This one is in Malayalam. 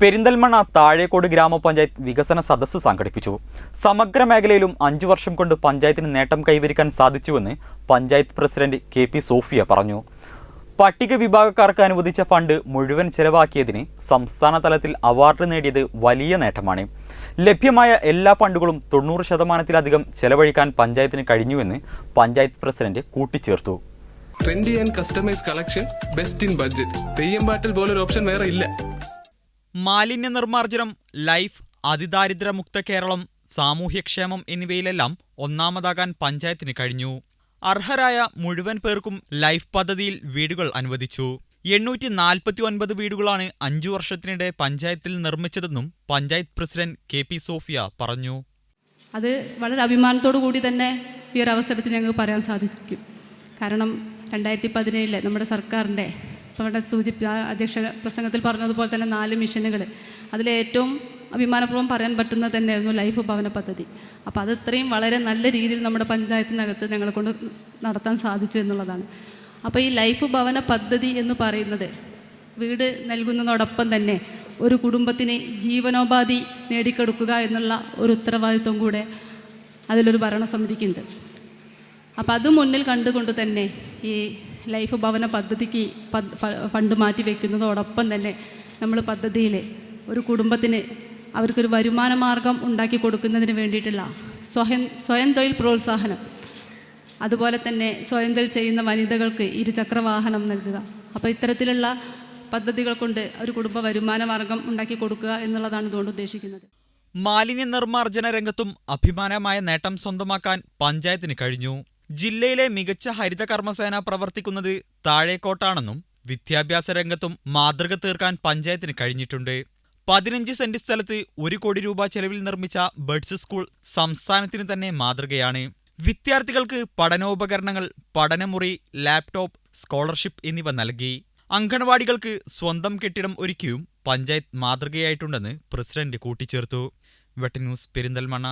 Perinthalmanna Thazhekode ഗ്രാമപഞ്ചായത്ത് വികസന സദസ്സ് സംഘടിപ്പിച്ചു. സമഗ്ര മേഖലയിലും അഞ്ചു വർഷം കൊണ്ട് പഞ്ചായത്തിന് നേട്ടം കൈവരിക്കാൻ സാധിച്ചുവെന്ന് panchayat president K P Sofia പറഞ്ഞു. പട്ടിക വിഭാഗക്കാർക്ക് അനുവദിച്ച ഫണ്ട് മുഴുവൻ ചെലവാക്കിയതിന് സംസ്ഥാന തലത്തിൽ അവാർഡ് നേടിയത് വലിയ നേട്ടമാണ്. ലഭ്യമായ എല്ലാ ഫണ്ടുകളും തൊണ്ണൂറ് ശതമാനത്തിലധികം ചെലവഴിക്കാൻ പഞ്ചായത്തിന് കഴിഞ്ഞുവെന്ന് പഞ്ചായത്ത് പ്രസിഡന്റ് കൂട്ടിച്ചേർത്തു. Trendy and customise collection best in budget Theyyam പാട്ടിൽ പോലൊരു ഓപ്ഷൻ വേറെ ഇല്ല. മാലിന്യ നിർമ്മാർജനം ലൈഫ് അതിദാരിദ്ര്യമുക്ത കേരളം സാമൂഹ്യക്ഷേമം എന്നിവയിലെല്ലാം ഒന്നാമതാകാൻ പഞ്ചായത്തിന് കഴിഞ്ഞു. അർഹരായ മുഴുവൻ പേർക്കും ലൈഫ് പദ്ധതിയിൽ വീടുകൾ അനുവദിച്ചു. എണ്ണൂറ്റി നാൽപ്പത്തി ഒൻപത് വീടുകളാണ് അഞ്ചു വർഷത്തിനിടെ പഞ്ചായത്തിൽ നിർമ്മിച്ചതെന്നും panchayat president K P Sophia പറഞ്ഞു. അത് വളരെ അഭിമാനത്തോടു കൂടി തന്നെ ഈ ഒരു അവസരത്തിൽ ഞങ്ങൾക്ക് പറയാൻ സാധിക്കും. കാരണം രണ്ടായിരത്തി പതിനേഴിലെ നമ്മുടെ സർക്കാരിന്റെ ഇപ്പോൾ ഇവിടെ ആ അധ്യക്ഷ പ്രസംഗത്തിൽ പറഞ്ഞതുപോലെ തന്നെ നാല് മിഷനുകൾ അതിലേറ്റവും അഭിമാനപൂർവം പറയാൻ പറ്റുന്നത് തന്നെയായിരുന്നു ലൈഫ് ഭവന പദ്ധതി. അപ്പോൾ അത് ഇത്രയും വളരെ നല്ല രീതിയിൽ നമ്മുടെ പഞ്ചായത്തിനകത്ത് ഞങ്ങളെ കൊണ്ട് നടത്താൻ സാധിച്ചു എന്നുള്ളതാണ്. അപ്പോൾ ഈ ലൈഫ് ഭവന പദ്ധതി എന്ന് പറയുന്നത് വീട് നൽകുന്നതോടൊപ്പം തന്നെ ഒരു കുടുംബത്തിന് ജീവനോപാധി നേടിക്കൊടുക്കുക എന്നുള്ള ഒരു ഉത്തരവാദിത്വം കൂടെ അതിലൊരു ഭരണസമിതിക്കുണ്ട് അപ്പോൾ അത് മുന്നിൽ കണ്ടുകൊണ്ട് തന്നെ ഈ ലൈഫ് ഭവന പദ്ധതിക്ക് ഫണ്ട് മാറ്റി വെക്കുന്നതോടൊപ്പം തന്നെ നമ്മൾ പദ്ധതിയിൽ ഒരു കുടുംബത്തിന് അവർക്കൊരു വരുമാന മാർഗം ഉണ്ടാക്കി കൊടുക്കുന്നതിന് വേണ്ടിയിട്ടുള്ള സ്വയം സ്വയം തൊഴിൽ പ്രോത്സാഹനം. അതുപോലെ തന്നെ സ്വയം തൊഴിൽ ചെയ്യുന്ന വനിതകൾക്ക് ഇരുചക്ര വാഹനം നൽകുക. അപ്പോൾ ഇത്തരത്തിലുള്ള പദ്ധതികൾ കൊണ്ട് ഒരു കുടുംബ വരുമാന മാർഗം ഉണ്ടാക്കി കൊടുക്കുക എന്നുള്ളതാണ് ഇതുകൊണ്ട് ഉദ്ദേശിക്കുന്നത്. മാലിന്യ നിർമ്മാർജന രംഗത്തും അഭിമാനമായ നേട്ടം സ്വന്തമാക്കാൻ പഞ്ചായത്തിന് കഴിഞ്ഞു. ജില്ലയിലെ മികച്ച ഹരിത കർമ്മസേന പ്രവർത്തിക്കുന്നത് താഴേക്കോട്ടാണെന്നും വിദ്യാഭ്യാസ രംഗത്തും മാതൃക തീർക്കാൻ പഞ്ചായത്തിന് കഴിഞ്ഞിട്ടുണ്ട്. പതിനഞ്ച് സെന്റ് സ്ഥലത്ത് ഒരു കോടി രൂപ ചെലവിൽ നിർമ്മിച്ച ബഡ്സ് സ്കൂൾ സംസ്ഥാനത്തിന് തന്നെ മാതൃകയാണ്. വിദ്യാർത്ഥികൾക്ക് പഠനോപകരണങ്ങൾ പഠനമുറി ലാപ്ടോപ്പ് സ്കോളർഷിപ്പ് എന്നിവ നൽകി. അംഗൻവാടികൾക്ക് സ്വന്തം കെട്ടിടം ഒരുക്കിയും പഞ്ചായത്ത് മാതൃകയായിട്ടുണ്ടെന്ന് പ്രസിഡന്റ് കൂട്ടിച്ചേർത്തു. വെട്ടന്യൂസ് പെരിന്തൽമണ്ണ.